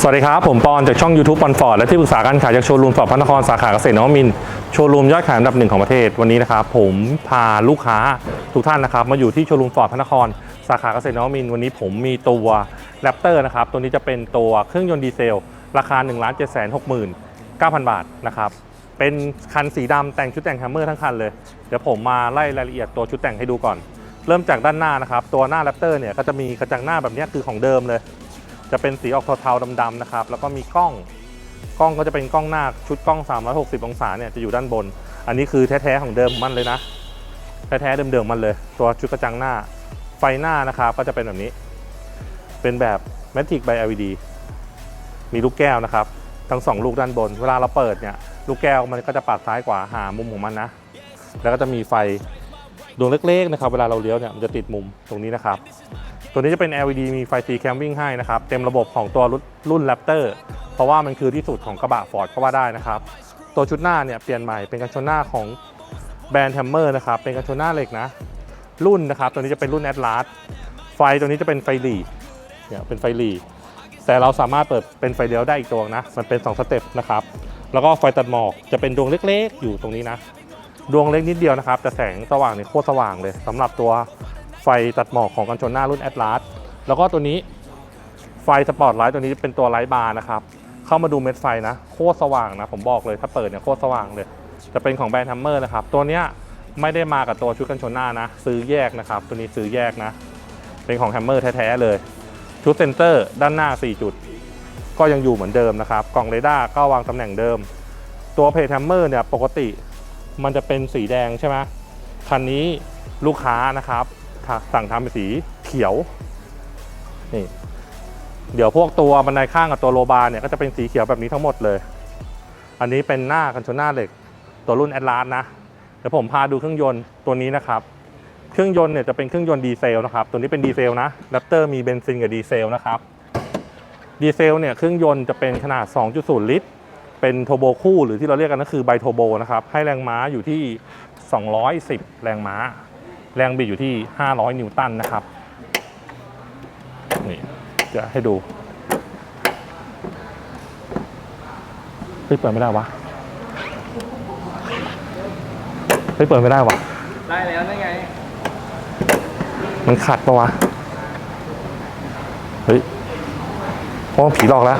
สวัสดีครับ ผมปอนจากช่อง YouTube ปอนฟอร์ดและที่ปรึกษาการขายจากโชว์รูมฟอร์ดพระนครสาขาเกษตรนวมินโชว์รูมยอดขายอันดับหนึ่งของประเทศวันนี้นะครับผมพาลูกค้าทุกท่านนะครับมาอยู่ที่โชว์รูมฟอร์ดพระนครสาขาเกษตรนวมินวันนี้ผมมีตัวแรปเตอร์นะครับตัวนี้จะเป็นตัวเครื่องยนต์ดีเซล ราคา1 7 6 9 0 0บาทนะครับเป็นคันสีดำแต่งชุดแต่งแฮมเมอร์ทั้งคันเลยเดี๋ยวผมมาไล่รายละเอียดตัวชุดแต่งให้ดูก่อน เริ่มจากด้านหน้านะครับตัวหน้าแรปเตอร์เนี่ยก็จะมีกระจังหน้าแบบนี้คือของเดิมเลย จะเป็นสีออกเทาๆดำๆนะครับแล้วก็มีกล้องกล้องก็จะเป็นกล้องหน้าชุดกล้อง 360 องศาเนี่ยจะอยู่ด้านบน อันนี้คือแท้ๆของเดิมมันเลยนะ แท้ๆเดิมๆมันเลย ตัวชุดกระจังหน้าไฟหน้านะครับก็จะเป็นแบบนี้ เป็นแบบ Matic by LED มีลูกแก้วนะครับ ทั้งสองลูกด้านบน เวลาเราเปิดเนี่ยลูกแก้วมันก็จะปัดซ้ายขวาหามุมของมันนะ แล้วก็จะมีไฟดวงเล็กๆนะครับ เวลาเราเลี้ยวเนี่ยมันจะติดมุมตรงนี้นะครับ ตัวนี้จะเป็น LED มีไฟสีแคมวิ่งให้นะครับ เต็มระบบของตัวรุ่น Raptor เพราะว่ามันคือที่สุดของกระบะฟอร์ดก็ว่าได้นะครับ ตัวชุดหน้าเนี่ยเปลี่ยนใหม่เป็นกันชนหน้าของแบรนด์แฮมเมอร์นะครับ เป็นกันชนหน้าเหล็กนะ รุ่นนะครับ ตัวนี้จะเป็นรุ่นแอดลาสไฟตัวนี้จะเป็นไฟหลีเนี่ยเป็นไฟหลีแต่เราสามารถเปิดเป็นไฟเลี้ยวได้อีกตัวนะ มันเป็น 2 สเต็ปนะครับ แล้วก็ไฟตัดหมอกจะเป็นดวงเล็กๆ อยู่ตรงนี้นะ ดวงเล็กนิดเดียวนะครับ แต่แสงสว่างเนี่ยโคตรสว่างเลยสำหรับตัว ไฟตัดหมอกของกันชนหน้ารุ่นแอดลาสแล้วก็ตัวนี้ไฟสปอตไลท์ตัวนี้เป็นตัวไลท์บาร์นะครับ เข้ามาดูเม็ดไฟนะ โคตรสว่างนะ ผมบอกเลยถ้าเปิดเนี่ยโคตรสว่างเลย จะเป็นของแบรนด์ทัมเมอร์นะครับ ตัวเนี้ยไม่ได้มากับตัวชุดกันชนหน้านะ ซื้อแยกนะครับ ตัวนี้ซื้อแยกนะ เป็นของแฮมเมอร์แท้ๆเลย ชุดเซนเตอร์ด้านหน้า 4 จุด ก็ยังอยู่เหมือนเดิมนะครับ กล่องเรดาร์ก็วางตำแหน่งเดิม ตัวเพจแฮมเมอร์เนี่ยปกติมันจะเป็นสีแดงใช่ไหมคันนี้ลูกค้านะครับ สั่งทำเป็นสีเขียวนี่เดี๋ยวพวกตัวบันไดข้างกับตัวโลบาร์เนี่ยก็จะเป็นสีเขียวแบบนี้ทั้งหมดเลย อันนี้เป็นหน้ากันชนหน้าเหล็ก ตัวรุ่นแอดลาสนะเดี๋ยวผมพาดูเครื่องยนต์ตัวนี้นะครับ เครื่องยนต์เนี่ยจะเป็นเครื่องยนต์ดีเซลนะครับ ตัวนี้เป็นดีเซลนะแรปเตอร์มีเบนซินกับดีเซลนะครับดีเซลเนี่ยเครื่องยนต์จะเป็นขนาด 2.0 ลิตร เป็นโทโบคู่หรือที่เราเรียกกันก็คือไบโทโบนะครับให้แรงม้าอยู่ที่ 210 แรงม้า แรงบิดอยู่ที่ 500 นิวตันนะครับ นี่จะให้ดูเฮ้ยเปิดไม่ได้วะเฮ้ยเปิดไม่ได้วะ ได้แล้วได้ไง มันขัดปะวะ เฮ้ยเพราะว่าผีหลอกแล้ว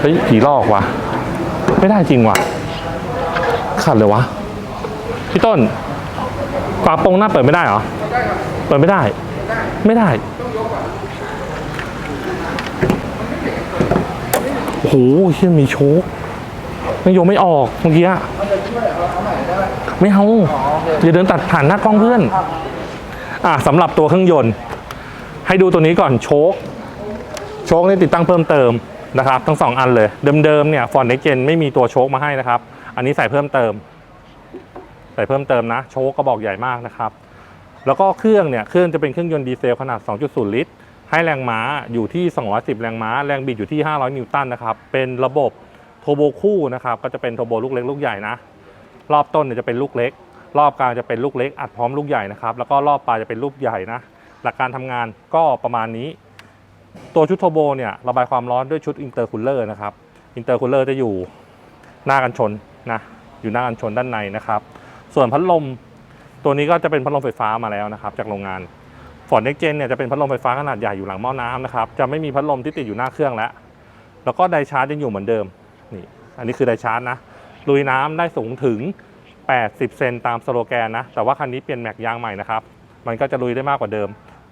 เฮ้ย ผีหลอกว่ะไม่ได้จริงว่ะขัดเลยวะ พี่ต้น ฝาโปรงหน้าเปิดไม่ได้เหรอ เปิดไม่ได้ ไม่ได้โอ้โหเชี่ยมีโชคยังโยไม่ออกเมื่อกี้อะไม่เอาอย่าเดินตัดผ่านหน้ากล้องเพื่อน อะสำหรับตัวเครื่องยนต์ ให้ดูตัวนี้ก่อนโชคโชคนี่ติดตั้งเพิ่มเติมนะครับ ทั้งสองอันเลย เดิมๆเนี่ยฟอนเด็กเจนไม่มีตัวโชคมาให้นะครับ อันนี้ใส่เพิ่มเติม ส่เพิ่มเติมนะ โชคก็บอกใหญ่มากนะครับ แล้วก็เครื่องเนี่ย เครื่องจะเป็นเครื่องยนต์ดีเซลขนาด 2.0 ลิตร ให้แรงม้าอยู่ที่ 210 แรงม้า แรงบิดอยู่ที่ 500 นิวตันนะครับ เป็นระบบโทโบคู่นะครับ ก็จะเป็นโทโบลูกเล็กลูกใหญ่นะ รอบต้นเนี่ยจะเป็นลูกเล็ก รอบกลางจะเป็นลูกเล็ก อัดพร้อมลูกใหญ่นะครับ แล้วก็รอบปลายจะเป็นลูกใหญ่นะ หลักการทำงานก็ประมาณนี้ ตัวชุดโทโบเนี่ยระบายความร้อนด้วยชุดอินเตอร์คูลเลอร์นะครับ อินเตอร์คูลเลอร์จะอยู่หน้ากันชนนะ อยู่หน้ากันชนด้านในนะครับ ส่วนพัดลมตัวนี้ก็จะเป็นพัดลมไฟฟ้ามาแล้วนะครับ จากโรงงานฟอร์ดเน็กเจนเนี่ยจะเป็นพัดลมไฟฟ้าขนาดใหญ่อยู่หลังหม้อน้ำนะครับ จะไม่มีพัดลมที่ติดอยู่หน้าเครื่องแล้ว แล้วก็ไดชาร์จยังอยู่เหมือนเดิม นี่ อันนี้คือไดชาร์จนะ ลุยน้ำได้สูงถึง 80 เซนตามสโลแกนนะ แต่ว่าคันนี้เปลี่ยนแม็กยางใหม่นะครับ มันก็จะลุยได้มากกว่าเดิม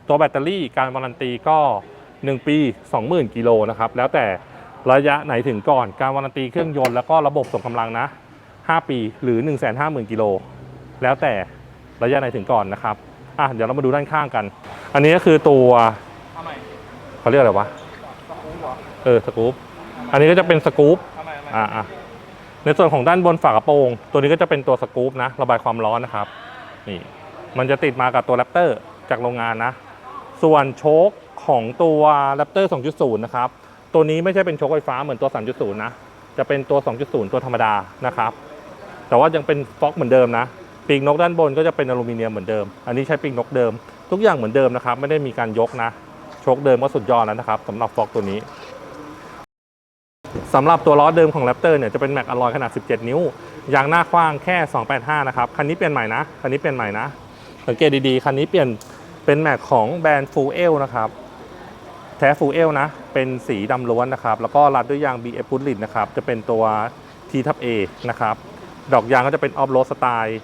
ตัวแบตเตอรี่การวารันตีก็ 1 ปี 20,000 กิโลนะครับ แล้วแต่ระยะไหนถึงก่อน การวารันตีเครื่องยนต์แล้วก็ระบบส่งกำลังนะ 5 ปีหรือ 150,000กิโลแล้วแต่ระยะไหนถึงก่อนนะครับอะเดี๋ยวเรามาดูด้านข้างกัน อันนี้ก็คือตัวเขาเรียกอะไรวะเออสกู๊ปอันนี้ก็จะเป็นสกู๊ปอ่าอะในส่วนของด้านบนฝากระโปรง ตัวนี้ก็จะเป็นตัวสกู๊ปนะระบายความร้อนนะครับนี่มันจะติดมากับตัวแรปเตอร์จากโรงงานนะ ส่วนโชคของตัวแรปเตอร์2.0 นะครับ ตัวนี้ไม่ใช่เป็นโชคไฟฟ้าเหมือนตัว 3.0 นะ จะเป็นตัว 2.0 ตัวธรรมดานะครับ แต่ว่ายังเป็นฟ็อกเหมือนเดิมนะปีกนกด้านบนก็จะเป็นอลูมิเนียมเหมือนเดิม อันนี้ใช้ปีกนกเดิม ทุกอย่างเหมือนเดิมนะครับ ไม่ได้มีการยกนะ โชคเดิมก็สุดยอดแล้วนะครับสำหรับฟ็อกตัวนี้สำหรับตัวล้อเดิมของ Raptor เนี่ยจะเป็นแม็กอลลอยขนาด 17 นิ้ว ยางหน้ากว้างแค่ 285 นะครับ คันนี้เปลี่ยนใหม่นะ คันนี้เปลี่ยนใหม่นะ สังเกตดีๆ คันนี้เปลี่ยนเป็นแม็กของแบรนด์ Full L นะครับ แท้ Full L นะ เป็นสีดำล้วนนะครับ แล้วก็รัดด้วยยาง BF p u l l i t นะครับ จะเป็นตัว T ทับ A นะครับ ดอกยางก็จะเป็นออฟโรดสไตล์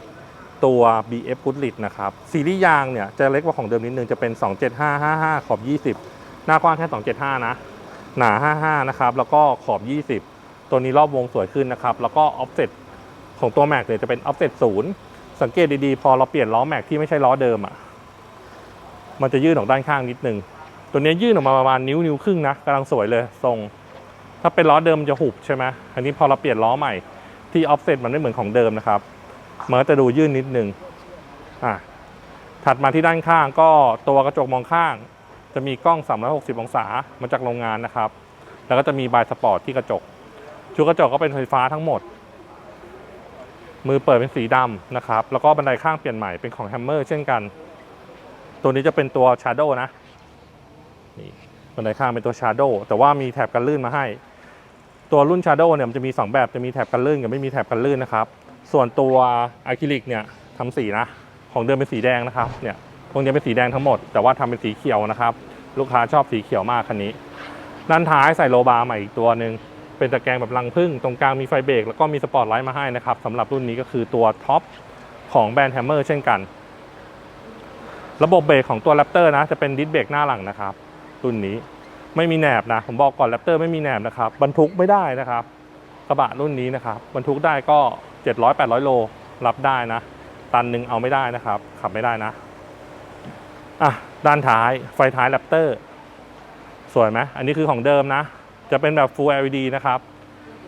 ตัว BF p u l l i t นะครับ ซีรีส์ยางเนี่ยจะเล็กกว่าของเดิมนิดนึงจะเป็น 27555 ขอบ 20 หน้ากว้างแค่ 275 นะ หนา 55 นะครับ แล้วก็ขอบ 20 ตัวนี้รอบวงสวยขึ้นนะครับ แล้วก็ออฟเซ็ตของตัวแม็กเนี่ยจะเป็นออฟเซ็ตศูนย์สังเกตดีๆ พอเราเปลี่ยนล้อแม็กที่ไม่ใช่ล้อเดิมอะมันจะยื่นออกด้านข้างนิดนึง ตัวนี้ยื่นออกมาประมาณนิ้วนิ้วครึ่งนะกำลังสวยเลยทรง ถ้าเป็นล้อเดิมจะหุบใช่ไหมอันนี้พอเราเปลี่ยนล้อใหม่ ที่ออฟเซ็ตมันไม่เหมือนของเดิมนะครับมันก็จะดูยื่นนิดนึงอะถัดมาที่ด้านข้างก็ตัวกระจกมองข้าง จะมีกล้อง 360 องศามาจากโรงงานนะครับ แล้วก็จะมีบายสปอร์ตที่กระจก ชุดกระจกก็เป็นไฟฟ้าทั้งหมด มือเปิดเป็นสีดำนะครับ แล้วก็บันไดข้างเปลี่ยนใหม่เป็นของแฮมเมอร์เช่นกัน ตัวนี้จะเป็นตัวชาร์โดนะนี่บันไดข้างเป็นตัวชาร์โดแต่ว่ามีแถบกันลื่นมาให้ ตัวรุ่นชาร์โดเนี่ยมันจะมี 2 แบบจะมีแถบกันลื่นกับไม่มีแถบกันลื่นนะครับ ส่วนตัวอะคริลิกเนี่ยทำสีนะของเดิมเป็นสีแดงนะครับเนี่ยพวกนี้เป็นสีแดงทั้งหมด แต่ว่าทำเป็นสีเขียวนะครับ ลูกค้าชอบสีเขียวมากคันนี้ด้านท้ายใส่โลบาร์ใหม่อีกตัวหนึ่งเป็นตะแกรงแบบรังพึ่งตรงกลางมีไฟเบรกแล้วก็มีสปอตไลท์มาให้นะครับสำหรับรุ่นนี้ก็คือตัวท็อปของแบรนด์แฮมเมอร์เช่นกัน ระบบเบรกของตัวแรปเตอร์นะจะเป็นดิสเบรกหน้าหลังนะครับ รุ่นนี้ ไม่มีแหนบนะ ผมบอกก่อนแรปเตอร์ไม่มีแหนบนะครับ บรรทุกไม่ได้นะครับ กระบะรุ่นนี้นะครับ บรรทุกได้ก็ 700-800 โล รับได้นะ ตันหนึ่งเอาไม่ได้นะครับ ขับไม่ได้นะ อะ ด้านท้าย ไฟท้ายแรปเตอร์ สวยไหมอันนี้คือของเดิมนะ จะเป็นแบบ Full LED นะครับ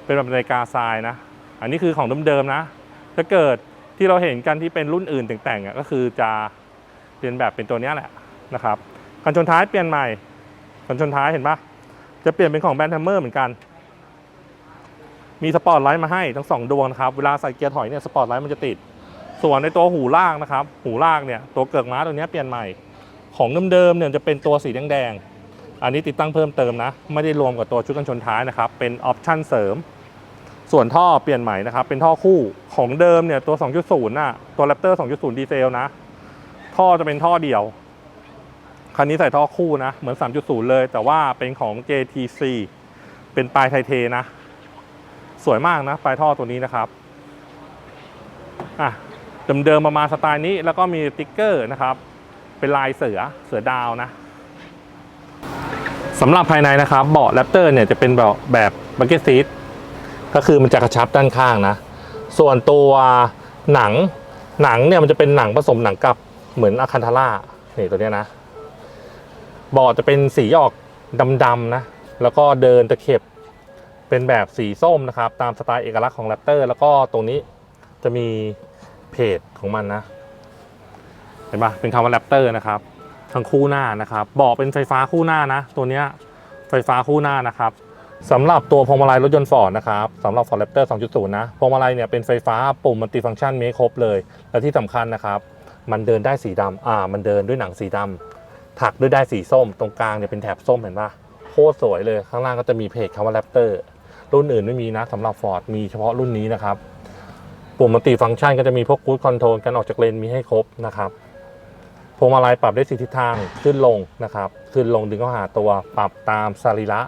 เป็นแบบนาฬิกาทรายนะ อันนี้คือของเดิมๆนะ ถ้าเกิดที่เราเห็นกันที่เป็นรุ่นอื่นแต่งๆอะก็คือจะเรียนแบบเป็นตัวนี้แหละนะครับกันชนท้ายเปลี่ยนใหม่ กันชนท้ายเห็นปะจะเปลี่ยนเป็นของแบรนด์แฮมเมอร์เหมือนกัน มีสปอร์ตไลท์มาให้ทั้งสองดวงนะครับ เวลาใส่เกียร์ถอยเนี่ยสปอร์ตไลท์มันจะติด ส่วนในตัวหูลากนะครับ หูลากเนี่ยตัวเกือกม้าตัวนี้เปลี่ยนใหม่ ของเดิมๆเนี่ยจะเป็นตัวสีแดงๆ อันนี้ติดตั้งเพิ่มเติมนะ ไม่ได้รวมกับตัวชุดกันชนท้ายนะครับ เป็นออปชั่นเสริม ส่วนท่อเปลี่ยนใหม่นะครับ เป็นท่อคู่ ของเดิมเนี่ยตัว 2.0น่ะ ตัว Raptor 2.0 ดีเซลนะ ท่อจะเป็นท่อเดี่ยว คันนี้ใส่ท่อคู่นะ เหมือน 3.0 เลย แต่ว่าเป็นของ JTC เป็นปลายไทเทนะ สวยมากนะ ปลายท่อตัวนี้นะครับ อะเดิมๆประมาณสไตล์นี้แล้วก็มีติ๊กเกอร์นะครับ เป็นลายเสือเสือดาวนะสำหรับภายในนะครับ เบาะแรปเตอร์เนี่ยจะเป็นแบบแบบบักเก็ตซีทก็คือมันจะกระชับด้านข้างนะ ส่วนตัวหนังหนังเนี่ยมันจะเป็นหนังผสมหนังกับเหมือนอะคันทาร่านี่ตัวเนี้ยนะ เบาะจะเป็นสีออกดำๆนะ แล้วก็เดินตะเข็บเป็นแบบสีส้มนะครับ ตามสไตล์เอกลักษณ์ของแรปเตอร์แล้วก็ตรงนี้จะมีเพจของมันนะ เห็นปะเป็นคำว่าแรปเตอร์นะครับ ทั้งคู่หน้านะครับเบาะเป็นไฟฟ้าคู่หน้านะ ตัวเนี้ยไฟฟ้าคู่หน้านะครับสำหรับตัวพวงมาลัยรถยนต์ฟอร์ดนะครับสำหรับ Ford Raptor 2.0 นะพวงมาลัยเนี่ยเป็นไฟฟ้าปุ่มมัลติฟังก์ชันมีครบเลย และที่สำคัญนะครับ มันเดินได้สีดำอ่า มันเดินด้วยหนังสีดำ ถักด้วยได้สีส้มตรงกลางเนี่ยเป็นแถบส้มเห็นปะโคตรสวยเลยข้างล่างก็จะมีเพจคำว่า Raptor รุ่นอื่นไม่มีนะสำหรับ Ford มีเฉพาะรุ่นนี้นะครับปุ่มมัลติฟังก์ชันก็จะมีพวก Cruise Control การออกจากเลนมีให้ครบนะครับพวงมาลัยปรับได้สี่ทิศทางขึ้นลงนะครับขึ้นลงดึงเข้าหาตัวปรับตามสรีระ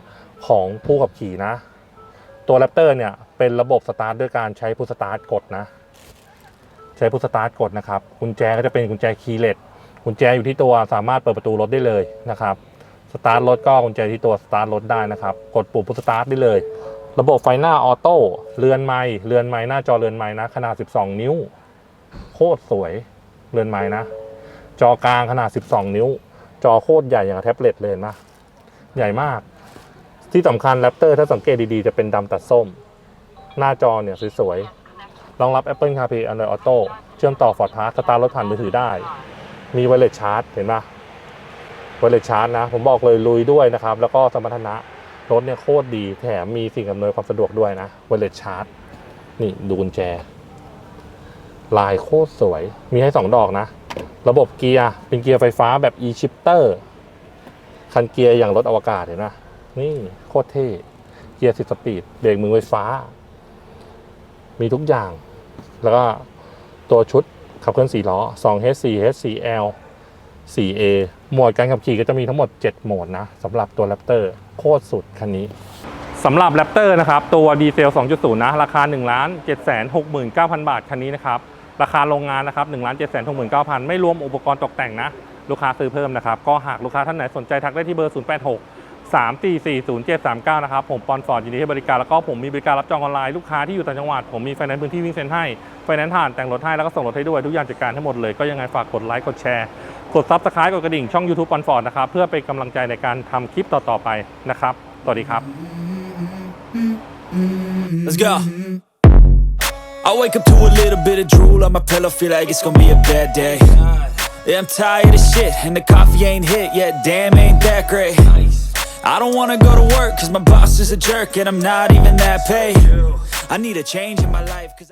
ของผู้ขับขี่นะ ตัวแรปเตอร์เนี่ยเป็นระบบสตาร์ทด้วยการใช้พุทสตาร์ทกดนะ ใช้พุทสตาร์ทกดนะครับกุญแจก็จะเป็นกุญแจคีย์เลส กุญแจอยู่ที่ตัวสามารถเปิดประตูรถได้เลยนะครับสตาร์ทรถก็กุญแจที่ตัวสตาร์ทรถได้นะครับ กดปุ่มพุทสตาร์ทได้เลย ระบบไฟหน้าออโต้เรือนไม้เรือนไม้หน้าจอเรือนไม้นะ ขนาด 12 นิ้ว โคตรสวยเรือนไม้นะ จอกลางขนาด 12 นิ้ว จอโคตรใหญ่อย่างแท็บเล็ตเลยนะใหญ่มาก ที่สำคัญแรปเตอร์ถ้าสังเกตดีๆ จะเป็นดำตัดส้ม หน้าจอเนี่ยสวยๆรองรับ Apple CarPlay Android Auto เชื่อมต่อ Ford Pass สตาร์ทรถผ่านมือถือได้ มีไวเลสชาร์จเห็นปะไวเลสชาร์จนะ ผมบอกเลยลุยด้วยนะครับ แล้วก็สมรรถนะรถเนี่ยโคตรดีแถมมีสิ่งอำนวยความสะดวกด้วยนะไวเลสชาร์จนี่ดูกุญแจ ลายโคตรสวย มีให้ 2 ดอกนะ ระบบเกียร์เป็นเกียร์ไฟฟ้าแบบ e-shifter คันเกียร์อย่างรถอวกาศเห็นไหมนี่โคตรเท่เกียร์สิบสปีดเบรกมือไฟฟ้า มีทุกอย่าง แล้วก็ตัวชุด ขับเคลื่อน4ล้อ 2H 4H 4L 4A โหมดการขับขี่ก็จะมีทั้งหมด 7 โหมดนะสำหรับตัว Raptor โคตรสุดคันนี้สำหรับ Raptor นะครับ ตัวดีเซล 2.0 นะ ราคา 1 7 6 9 0 0 0 บาทคันนี้นะครับ ราคาโรงงานนะครับ 1 7 6 9 0 0 0 ไม่รวมอุปกรณ์ตกแต่งนะ ลูกค้าซื้อเพิ่มนะครับ ก็หากลูกค้าท่านไหนสนใจทักได้ที่เบอร์ 086 3440739 นะครับ ผมปอนฟอร์ดยินดีให้บริการ แล้วก็ผมมีบริการรับจองออนไลน์ลูกค้าที่อยู่ต่างจังหวัด ผมมีไฟแนนซ์พื้นที่วิ่งเซ็นให้ ไฟแนนซ์ผ่านแต่งรถให้ แล้วก็ส่งรถให้ด้วย ทุกอย่างจัดการให้หมดเลย ก็ยังไงฝากกดไลค์ กดแชร์ กดซับสไครต์กดกระดิ่ง ช่อง YouTube ปอนฟอร์ดนะครับ เพื่อเป็นกำลังใจในการทำคลิปต่อๆไปนะครับ สวัสดีครับ Let's go. I wake up to a little bit of drool on my pillow, feel like it's gonna be a bad day. Yeah, I'm tired of shit, and the coffee ain't hit yet. Damn, ain't that great. I don't wanna go to work, cause my boss is a jerk, and I'm not even that paid. I need a change in my life, cause